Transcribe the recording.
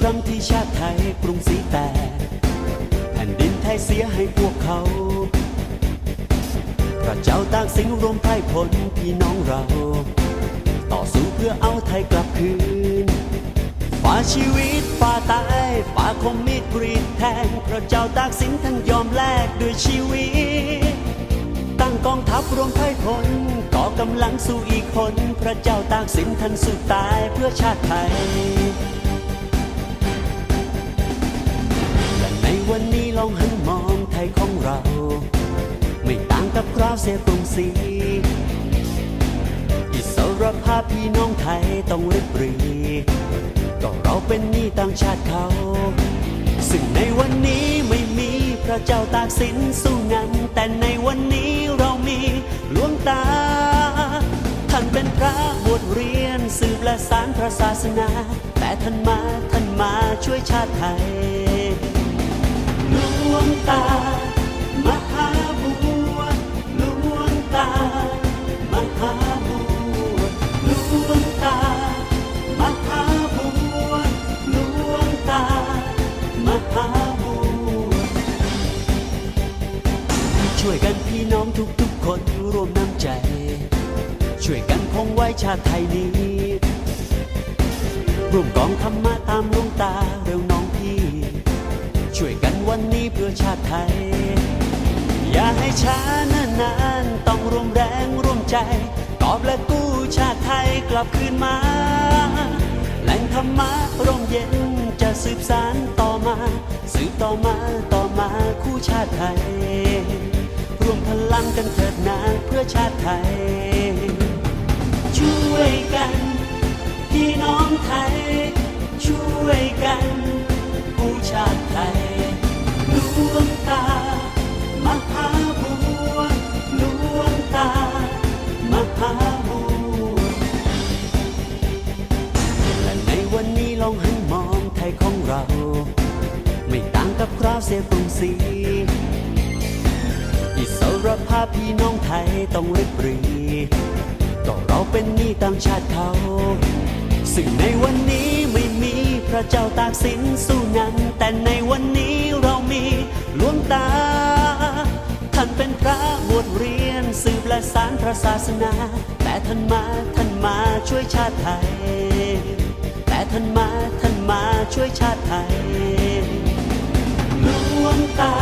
ครั้งที่ชาติไทยกรุงศรีแตกแผ่นดินไทยเสียให้พวกเขาพระเจ้าตากสินรวมไพร่พลพี่น้องเรา ต่อสู้เพื่อเอาไทยกลับคืนฝ่าชีวิตฝ่าตายฝ่าคมมีดกรีดแทงพระเจ้าตากสินท่านยอมแลกด้วยชีวิต ตั้งกองทัพรวมไพร่พลก่อกำลังสู้อีกคน พระเจ้าตากสินท่านสู้ตายเพื่อชาติไทย ลองหันมองไทยของเรา ไม่ต่างกับคราเสียกรุงศรีอิสรภาพพี่น้องไทยต้องริบรีก็เราเป็นหนี้ต่างชาติเขา ซึ่งในวันนี้ไม่มีพระเจ้าตากสินสู้งัน แต่ในวันนี้เรามีหลวงตา ท่านเป็นพระบวชเรียนสืบและสารพระศาสนา แต่ท่านมาท่านมาช่วยชาติไทย ช่วยกันพี่น้องทุกๆคนรวมน้ำใจ ช่วยกันคงไว้ชาติไทยนี้ ร่วมกองธรรมะตามลวงตาเร็วน้องพี่ ช่วยกันวันนี้เพื่อชาติไทย อย่าให้ช้านานนานๆต้องร่วมแรงร่วมใจกอบและกู้ชาติไทยกลับคืนมาแหล่งธรรมะร่มเย็นจะสืบสานต่อมา สืบต่อมาต่อมาคู่ชาติไทย ร่วมพลังกันเถิดนาเพื่อชาติไทย ช่วยกันพี่น้องไทย ช่วยกันผู้ชาติไทยหลวงตามหาบัวหลวงตามหาบัวและในวันนี้ลองหันมองไทยของเรา ไม่ต่างกับคราวเสียกรุงศรี อิสรภาพพี่น้องไทยต้องริบหรีก็เราเป็นหนี้ต่างชาติเขา ซึ่งในวันนี้ไม่มีพระเจ้าตากสินสู้นั้น แต่ในวันนี้เรามีหลวงตา ท่านเป็นพระบวชเรียนสืบและสารพระศาสนา แต่ท่านมาท่านมาช่วยชาติไทย แต่ท่านมาท่านมาช่วยชาติไทยหลวงตา